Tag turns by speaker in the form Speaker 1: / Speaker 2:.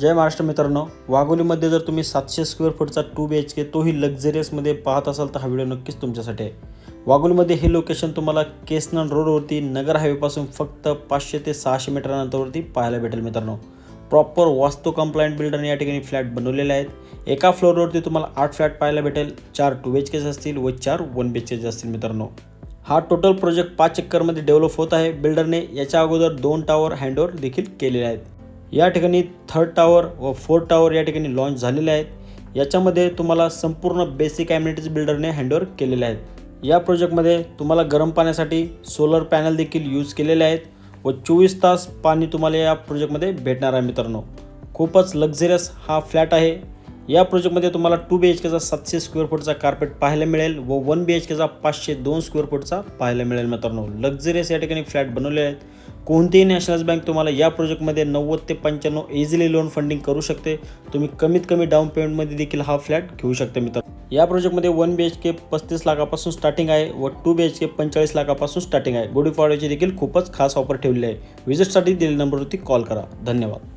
Speaker 1: जय महाराष्ट्र मित्रांनो. वाघोलीमध्ये जर तुम्ही सातशे स्क्वेअर फूटचा टू बी एच के तोही लक्झरियसमध्ये पाहत असाल तर हा व्हिडिओ नक्कीच तुमच्यासाठी आहे. वाघोलीमध्ये हे लोकेशन तुम्हाला केसनन रोडवरती नगर हायवेपासून फक्त पाचशे ते सहाशे मीटर अंतरावरती पाहायला भेटेल मित्रांनो. प्रॉपर वास्तू कंप्लायंट बिल्डरने या ठिकाणी फ्लॅट बनवलेले आहेत. एका फ्लोअरवरती तुम्हाला आठ फ्लॅट पाहायला भेटेल. चार टू बी एच केज असतील व चार वन बी एच केज असतील मित्रांनो. हा टोटल प्रोजेक्ट पाच एकरमध्ये डेव्हलप होत आहे. बिल्डरने याच्या अगोदर दोन टावर हँडओव्हर देखील केलेले आहेत. या ठिकाणी थर्ड टावर व फोर्थ टावर या ठिकाणी लॉन्च झालेले आहेत. याच्यामध्ये तुम्हाला संपूर्ण बेसिक ॲम्युनिटीज बिल्डरने हँडओवर केलेले आहेत. या प्रोजेक्टमध्ये तुम्हाला गरम पाण्यासाठी सोलर पॅनल देखील यूज केलेले आहेत व चोवीस तास पाणी तुम्हाला या प्रोजेक्टमध्ये भेटणार आहे मित्रांनो. खूपच लक्झरियस हा फ्लॅट आहे. या प्रोजेक्टमध्ये तुम्हाला टू बी एच केचा सातशे स्क्वेअर फूटचा कार्पेट पाहायला मिळेल व वन बी एच केचा पाचशे दोन स्क्वेअर फूटचा पाहायला मिळेल मित्रांनो. लक्झरियस या ठिकाणी फ्लॅट बनवले आहेत. कोणतीही नॅशनल बँक तुम्हाला या प्रोजेक्टमध्ये नव्वद ते पंच्याण्णव इझिली लोन फंडिंग करू शकते. तुम्ही कमीत कमी डाऊन पेमेंटमध्ये देखील हा फ्लॅट घेऊ शकता मित्र या प्रोजेक्टमध्ये वन बी एच के पस्तीस लाखापासून स्टार्टिंग आहे व टू बी एच के पंचेचाळीस लाखापासून स्टार्टिंग आहे. गुढीपाडव्याची देखील खूपच खास ऑफर ठेवली आहे. विजिटसाठी दिलेल्या नंबरवरती कॉल करा. धन्यवाद.